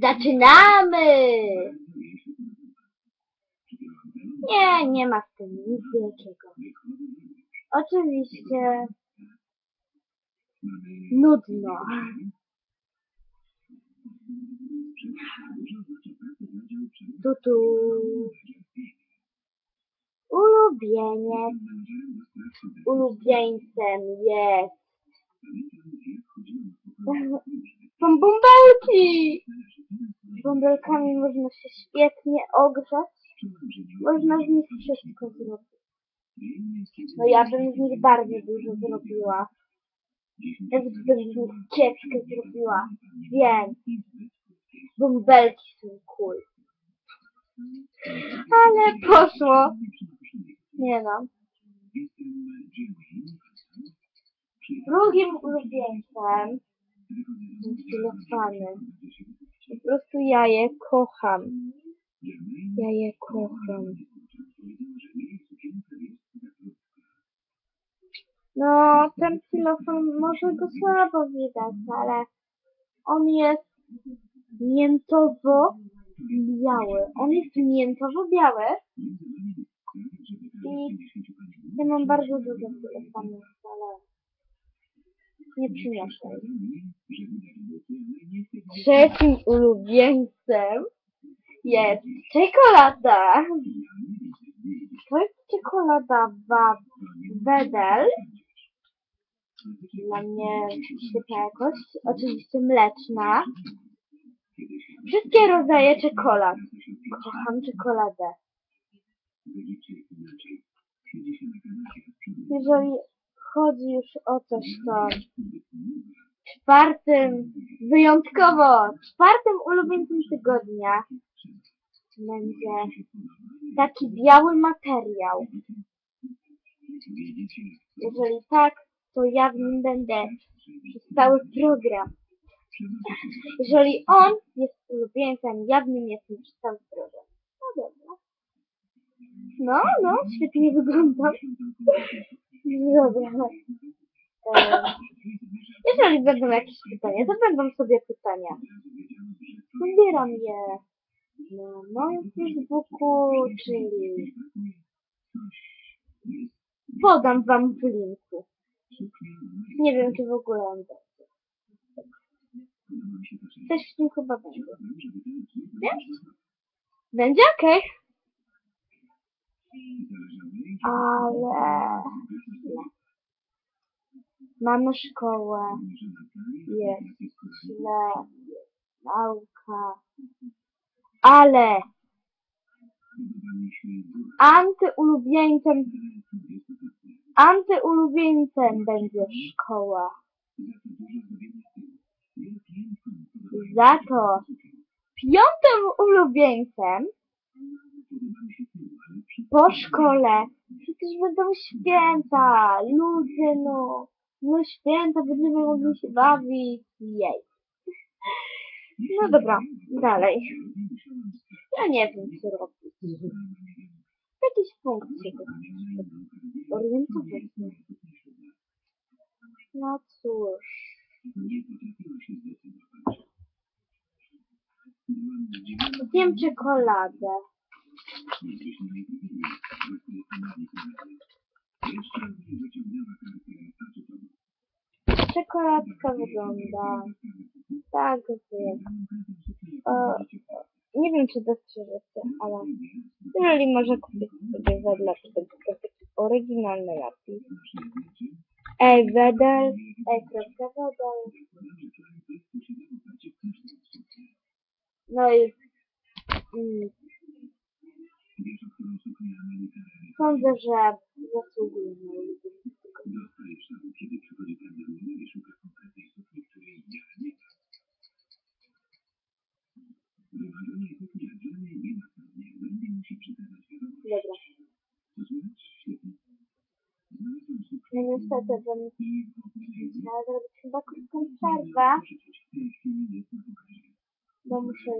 Zaczynamy! Nie, nie ma w tym nic wielkiego. Oczywiście nudno. Tu, tu. Ulubieniec. Ulubieńcem jest. Są bąbelki! Bąbelkami można się świetnie ogrzać. Można z nich wszystko zrobić. No ja bym z nich bardzo dużo zrobiła. Nawet bym z nich kiepskę zrobiła. Więc bąbelki są cool. Ale poszło. Nie no. Drugim ulubieńcem filofany. Po prostu ja je kocham. Ja je kocham. No, ten filofon może go słabo widać, ale on jest miętowo-biały. On jest miętowo-biały i ja mam bardzo dużo filofonów, ale nie przyniosę. Trzecim ulubieńcem jest czekolada. To jest czekolada wa- Wedel. Dla mnie świetna jakość. Oczywiście mleczna. Wszystkie rodzaje czekolad. Kocham czekoladę. Jeżeli chodzi już o coś, to czwartym, wyjątkowo czwartym ulubieńcem tygodnia będzie taki biały materiał. Jeżeli tak, to ja w nim będę przez cały program. Jeżeli on jest ulubieńcem, ja w nim jestem przez cały program. No dobra. No, no, świetnie wyglądam. Dobra. Em, Jeżeli będą jakieś pytania, to będą sobie pytania. Zbieram je na moim Facebooku, czyli podam wam w linku. Nie wiem, czy w ogóle on będzie. Coś w tym chyba będzie. Wiesz? Będzie okej. Ale źle. Mamy szkołę, jest źle, nauka, ale antyulubieńcem, antyulubieńcem będzie szkoła. Za to piątym ulubieńcem po szkole przecież będą święta, ludzie no, no święta, będziemy mogli się bawić, jej. No dobra, dalej. Ja nie wiem, co robić. Jakieś funkcje go orientować. No cóż. Zjem czekoladę. Czekoladka wygląda tak, wie. E, nie wiem, czy dostrzeżecie, ale jeżeli może kupić sobie wedle, po prostu oryginalny napis. Ej, wedel, ej, kropka wedel. No i mm, sądzę, że zasługuje na Dobra. No niestety, bo trzeba zrobić chyba krótką przerwę, bo muszę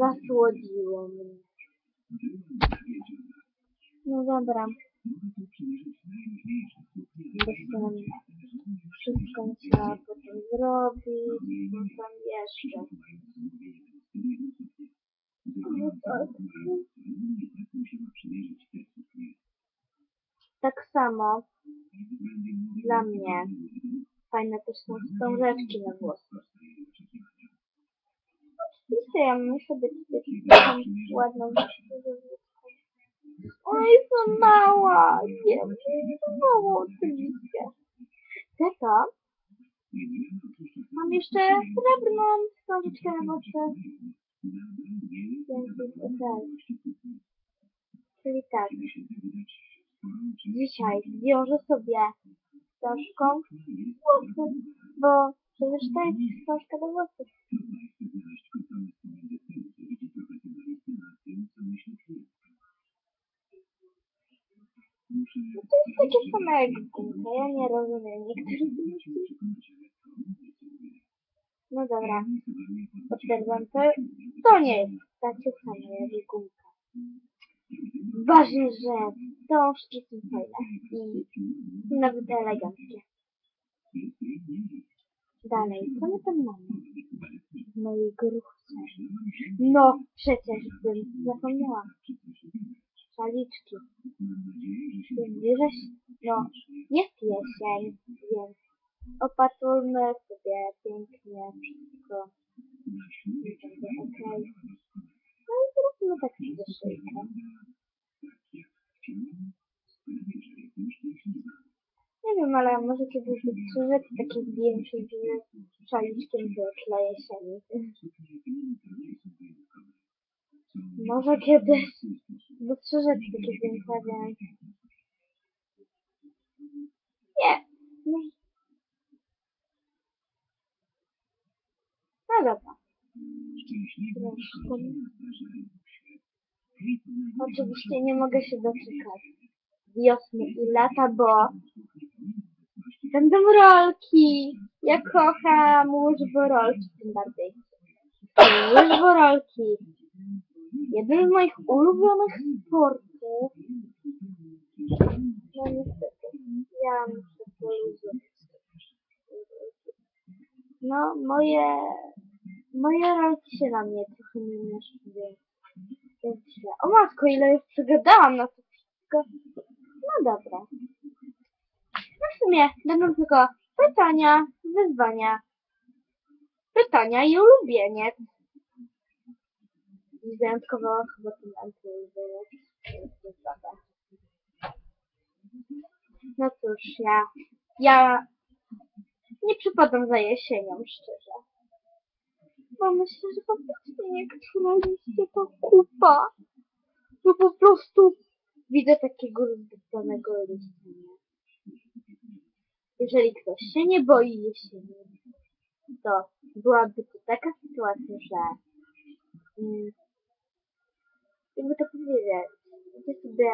zasłodziło mnie. No dobra. Zresztą wszystko trzeba potem zrobić. jeszcze. No tak. Tak samo dla mnie fajne też są wstążeczki na włosy. Oczywiście ja muszę sobie tutaj taką ładną jest za mała. Nie, za mało oczywiście. To mam jeszcze srebrną wstążeczkę na włosy. Więc jest okej. Czyli tak. Dzisiaj zwiążę sobie wstążką włosy, bo przecież to jest wstążka do włosów. No to jest takie same jak gumka, ja nie rozumiem niektórych. No dobra, potwierdzam, to, to nie jest takie samo jak gumka. Ważne, że wstążki są fajne i nawet eleganckie. Dalej, co my tam mamy? W mojej gruchce. No, przecież bym zapomniała. Szaliczki. Zbliża się, no, jest jesień, więc opatrujmy sobie pięknie wszystko. Okej. No i zróbmy tak sobie szyjkę. Nie wiem, ale może kiedyś wystrzyżę takie zdjęcie z szaliczkiem do dla jesieni. Może kiedyś wystrzyżę takie zdjęcia, więc... Nie. nie. No dobra. Zresztą. Oczywiście nie mogę się doczekać wiosny i lata, bo będą rolki. Ja kocham łyżworolki tym bardziej. Łyżworolki. Jeden z moich ulubionych sportów. No niestety, ja muszę poluzować. No, moje, moje rolki się na mnie trochę nie mieszczą, więc, O matko, ile już przegadałam na to wszystko. No dobra. No w sumie będą tylko pytania, wyzwania, pytania i ulubieniec. Wyjątkowo chyba ten antyulubieniec jest zabawę. No cóż, ja, ja nie przypadam za jesienią, szczerze. Bo myślę, że po prostu niektóre to kupa. No po prostu widzę takiego liścia. nie? Jeżeli ktoś się nie boi jesieni, to byłaby to taka sytuacja, że mm, jakby to powiedzieć, idzie sobie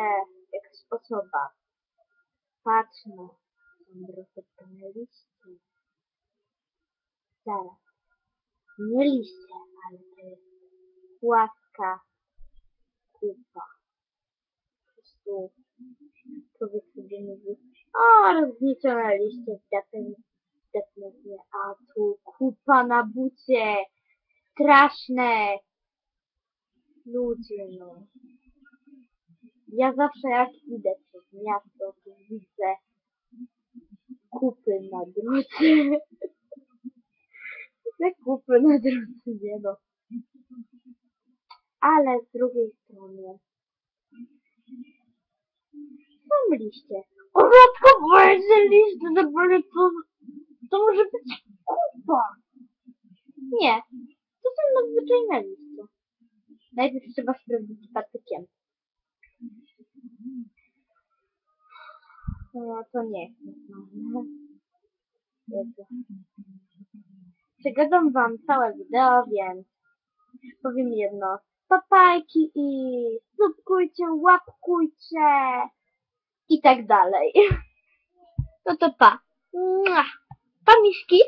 jakaś osoba, patrzy na rozbudzoną liście. Zaraz. Nie liście, ale to jest płaska kupa. Po prostu człowiek sobie mówi, o, rozniesione liście wdepnę, mnie, a tu kupa na bucie, straszne. Ludzie, no. Ja zawsze jak idę przez miasto, to widzę kupy na drodze. Widzę kupy na drodze, nie no. Ale z drugiej strony są liście. O matko, boże, liście, naprawdę to, to może być kupa. Nie, to są nadzwyczajne liście. Najpierw trzeba sprawdzić patykiem. No to nie jest normalne. Przegadam wam całe wideo, więc powiem jedno. Papajki i subkujcie, łapkujcie i tak dalej. No to pa. Mua. Pa miśki.